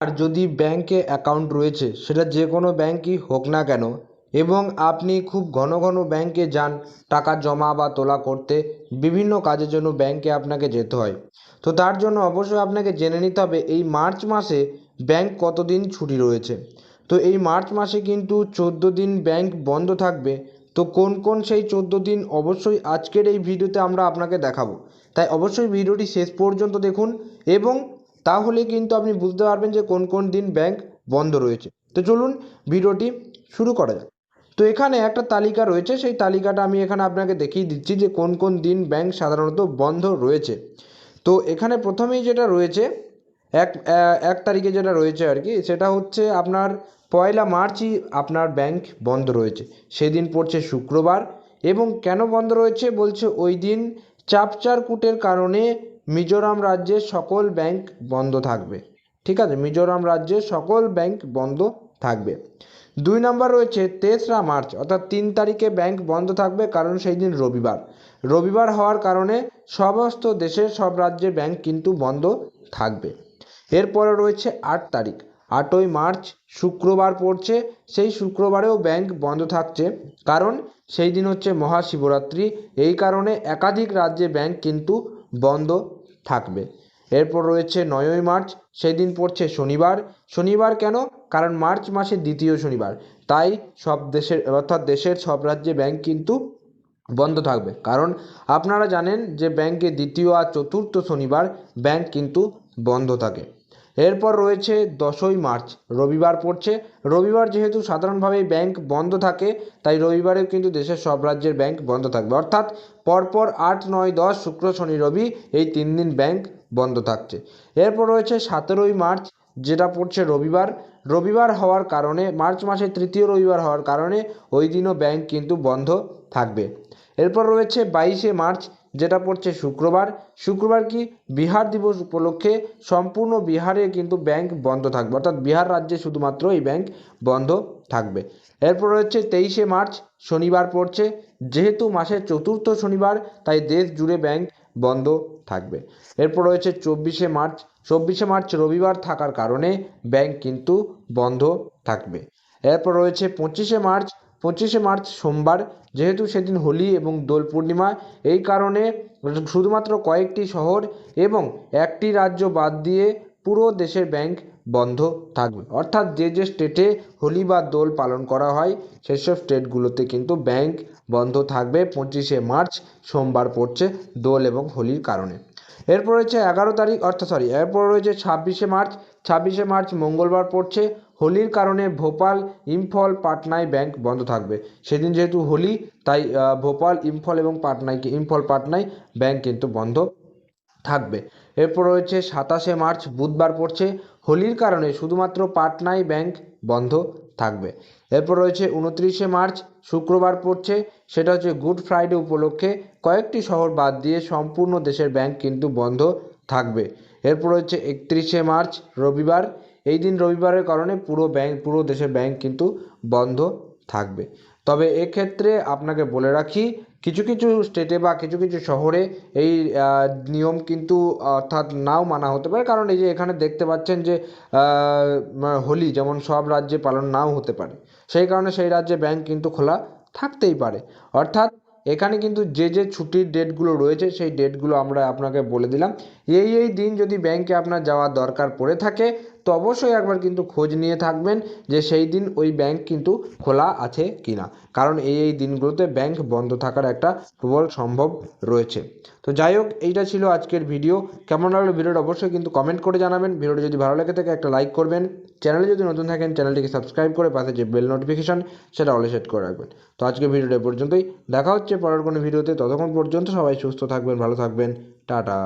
আর যদি ব্যাংকে অ্যাকাউন্ট রয়েছে, সেটা যে কোনো ব্যাংকই হোক না কেন, এবং আপনি খুব ঘন ঘন ব্যাংকে যান, টাকা জমা বা তোলা করতে, বিভিন্ন কাজের জন্য ব্যাংকে আপনাকে যেতে হয়। তো তার জন্য অবশ্যই আপনাকে জেনে নিতে হবে, এই মার্চ মাসে ব্যাংক কতদিন ছুটি রয়েছে? তো এই মার্চ মাসে কিন্তু চোদ্দ দিন ব্যাংক বন্ধ থাকবে। তো কোন কোন সেই চোদ্দ দিন? অবশ্যই আজকের এই ভিডিওতে আমরা আপনাকে দেখাবো। তাই অবশ্যই ভিডিওটি শেষ পর্যন্ত দেখুন এবং তাহলে কিন্তু আপনি বুঝতে পারবেন যে কোন কোন দিন ব্যাংক বন্ধ রয়েছে। তো চলুন ভিডিওটি শুরু করা যাক। তো এখানে একটা তালিকা রয়েছে, সেই তালিকাটা আমি এখানে আপনাকে দেখিয়ে দিচ্ছি যে কোন কোন দিন ব্যাংক সাধারণত বন্ধ রয়েছে। তো এখানে প্রথমেই যেটা রয়েছে, এক এক তারিখে যেটা রয়েছে আর কি, সেটা হচ্ছে আপনার পয়লা মার্চই আপনার ব্যাংক বন্ধ রয়েছে। সেদিন পড়ছে শুক্রবার এবং কেন বন্ধ রয়েছে বলছে ওই দিন চাপচারকুটের কারণে মিজোরাম রাজ্যের সকল ব্যাংক বন্ধ থাকবে। ঠিক আছে, মিজোরাম রাজ্যের সকল ব্যাংক বন্ধ থাকবে। দুই নম্বর রয়েছে তেসরা মার্চ, অর্থাৎ তিন তারিখে ব্যাংক বন্ধ থাকবে, কারণ সেই দিন রবিবার। রবিবার হওয়ার কারণে সমস্ত দেশের সব রাজ্যের ব্যাংক কিন্তু বন্ধ থাকবে। এরপরে রয়েছে আট তারিখ, আটই মার্চ শুক্রবার পড়ছে, সেই শুক্রবারেও ব্যাংক বন্ধ থাকছে, কারণ সেই দিন হচ্ছে মহাশিবরাত্রি। এই কারণে একাধিক রাজ্যে ব্যাংক কিন্তু বন্ধ থাকবে। এরপর রয়েছে নয়ই মার্চ সেই দিন পড়ছে শনিবার। শনিবার কেন? কারণ মার্চ মাসের দ্বিতীয় শনিবার। তাই সব দেশের, অর্থাৎ দেশের সব রাজ্যে ব্যাংক কিন্তু বন্ধ থাকবে। কারণ আপনারা জানেন যে ব্যাংকে দ্বিতীয় আর চতুর্থ শনিবার ব্যাংক কিন্তু বন্ধ থাকে। এরপর রয়েছে দশই মার্চ, রবিবার পড়ছে। রবিবার যেহেতু সাধারণভাবেই ব্যাংক বন্ধ থাকে, তাই রবিবারেও কিন্তু দেশের সব রাজ্যের ব্যাংক বন্ধ থাকবে। অর্থাৎ পরপর আট, নয়, দশ, শুক্র, শনি, রবি এই তিন দিন ব্যাংক বন্ধ থাকছে। এরপর রয়েছে সতেরোই মার্চ, যেটা পড়ছে রবিবার। রবিবার হওয়ার কারণে, মার্চ মাসের তৃতীয় রবিবার হওয়ার কারণে ওই দিনও ব্যাংক কিন্তু বন্ধ থাকবে। এরপর রয়েছে বাইশে মার্চ যেটা পড়ছে শুক্রবার। শুক্রবার কি বিহার দিবস উপলক্ষে সম্পূর্ণ বিহারে কিন্তু ব্যাংক বন্ধ থাকবে। অর্থাৎ বিহার রাজ্যে শুধুমাত্র এই ব্যাংক বন্ধ থাকবে। এরপর রয়েছে তেইশে মার্চ, শনিবার পড়ছে। যেহেতু মাসের চতুর্থ শনিবার, তাই দেশ জুড়ে ব্যাংক বন্ধ থাকবে। এরপর রয়েছে চব্বিশে মার্চ চব্বিশে মার্চ রবিবার থাকার কারণে ব্যাংক কিন্তু বন্ধ থাকবে। এরপর রয়েছে পঁচিশে মার্চ পঁচিশে মার্চ সোমবার, যেহেতু সেদিন হোলি এবং দোল পূর্ণিমা, এই কারণে শুধুমাত্র কয়েকটি শহর এবং একটি রাজ্য বাদ দিয়ে পুরো দেশের ব্যাংক বন্ধ থাকবে। অর্থাৎ যে যে স্টেটে হোলি বা দোল পালন করা হয়, সেসব স্টেটগুলোতে কিন্তু ব্যাংক বন্ধ থাকবে। পঁচিশে মার্চ সোমবার পড়ছে দোল এবং হোলির কারণে। এরপর রয়েছে এগারো তারিখ, অর্থাৎ সরি এরপর রয়েছে ছাব্বিশে মার্চ ছাব্বিশে মার্চ মঙ্গলবার পড়ছে হোলির কারণে ভোপাল, ইম্ফল, পাটনায় ব্যাংক বন্ধ থাকবে। সেদিন যেহেতু হোলি, তাই ভোপাল, ইম্ফল এবং পাটনায় ইম্ফল, পাটনায় ব্যাংক কিন্তু বন্ধ থাকবে। এরপর রয়েছে সাতাশে মার্চ, বুধবার পড়ছে। হোলির কারণে শুধুমাত্র পাটনায় ব্যাংক বন্ধ থাকবে। এরপর রয়েছে উনত্রিশে মার্চ, শুক্রবার পড়ছে। সেটা হচ্ছে গুড ফ্রাইডে উপলক্ষে কয়েকটি শহর বাদ দিয়ে সম্পূর্ণ দেশের ব্যাংক কিন্তু বন্ধ থাকবে। এরপর রয়েছে একত্রিশে মার্চ, রবিবার। এই দিন রবিবারের কারণে পুরো ব্যাংক, পুরো দেশের ব্যাংক কিন্তু বন্ধ থাকবে। তবে এক্ষেত্রে আপনাকে বলে রাখি, কিছু কিছু স্টেটে বা কিছু কিছু শহরে এই নিয়ম কিন্তু অর্থাৎ নাও মানা হতে পারে। কারণ এই যে এখানে দেখতে পাচ্ছেন যে হোলি যেমন সব রাজ্যে পালন নাও হতে পারে। সেই কারণে সেই রাজ্যে ব্যাংক কিন্তু খোলা থাকতেই পারে। অর্থাৎ এখানে কিন্তু যে যে ছুটির ডেটগুলো রয়েছে সেই ডেটগুলো আমরা আপনাকে বলে দিলাম। এই এই দিন যদি ব্যাংকে আপনার যাওয়ার দরকার পড়ে থাকে তো অবশ্যই একবার কিন্তু খোঁজ নিয়ে থাকবেন যে সেই দিন ওই ব্যাংক কিন্তু খোলা আছে কি না কারণ এই এই দিনগুলোতে ব্যাংক বন্ধ থাকার একটা প্রবল সম্ভব রয়েছে। তো যাই হোক, এইটা ছিল আজকের ভিডিও কেমন লাগল ভিডিওটা অবশ্যই কিন্তু কমেন্ট করে জানাবেন। ভিডিওটি যদি ভালো লেগে থাকে একটা লাইক করবেন। চ্যানেলে যদি নতুন থাকেন চ্যানেলটিকে সাবস্ক্রাইব করে পাশে যে বেল নোটিফিকেশান সেটা অলে সেট করে রাখবেন। তো আজকের ভিডিওটা পর্যন্তই। দেখা হচ্ছে পরের কোনো ভিডিওতে ততক্ষণ পর্যন্ত সবাই সুস্থ থাকবেন, ভালো থাকবেন। টাটা।